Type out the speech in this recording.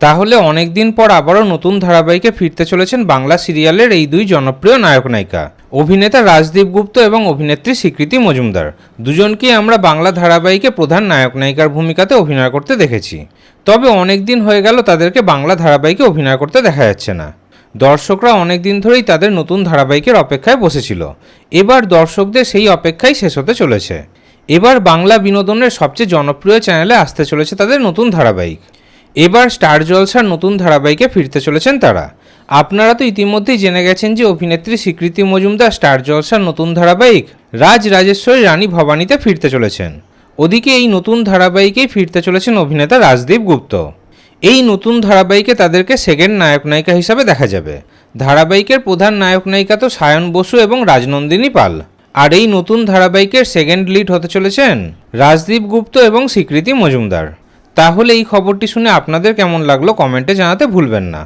তাহলে অনেক দিন পর আবারও নতুন ধারাবাহিকে ফিরতে চলেছেন বাংলা সিরিয়ালের এই দুই জনপ্রিয় নায়ক নায়িকা। অভিনেতা রাজদীপ গুপ্ত এবং অভিনেত্রী স্বীকৃতি মজুমদার। দুজনকেই আমরা বাংলা ধারাবাহিকে প্রধান নায়ক নায়িকার ভূমিকাতে অভিনয় করতে দেখেছি। তবে অনেক দিন হয়ে গেল তাদেরকে বাংলা ধারাবাহিকে অভিনয় করতে দেখা যাচ্ছে না। দর্শকরা অনেক দিন ধরেই তাদের নতুন ধারাবাহিকের অপেক্ষায় বসেছিল। এবার দর্শকদের সেই অপেক্ষাই শেষ হতে চলেছে। এবার বাংলা বিনোদনের সবচেয়ে জনপ্রিয় চ্যানেলে আসতে চলেছে তাদের নতুন ধারাবাহিক। এবার স্টার জলসার নতুন ধারাবাহিকে ফিরতে চলেছেন তারা। আপনারা তো ইতিমধ্যেই জেনে গেছেন যে অভিনেত্রী স্বীকৃতি মজুমদার স্টার জলসার নতুন ধারাবাহিক রাজ রাজেশ্বরী রানী ভবানীতে ফিরতে চলেছেন। ওদিকে এই নতুন ধারাবাহিকেই ফিরতে চলেছেন অভিনেতা রাজদীপ গুপ্ত। এই নতুন ধারাবাহিকে তাদেরকে সেকেন্ড নায়ক নায়িকা হিসাবে দেখা যাবে। ধারাবাহিকের প্রধান নায়ক নায়িকা তো সায়ন বসু এবং রাজনন্দিনী পাল। আর এই নতুন ধারাবাহিকের সেকেন্ড লিড হতে চলেছেন রাজদীপ গুপ্ত এবং স্বীকৃতি মজুমদার। তাহলে এই খবরটি শুনে আপনাদের কেমন লাগল কমেন্টে জানাতে ভুলবেন না।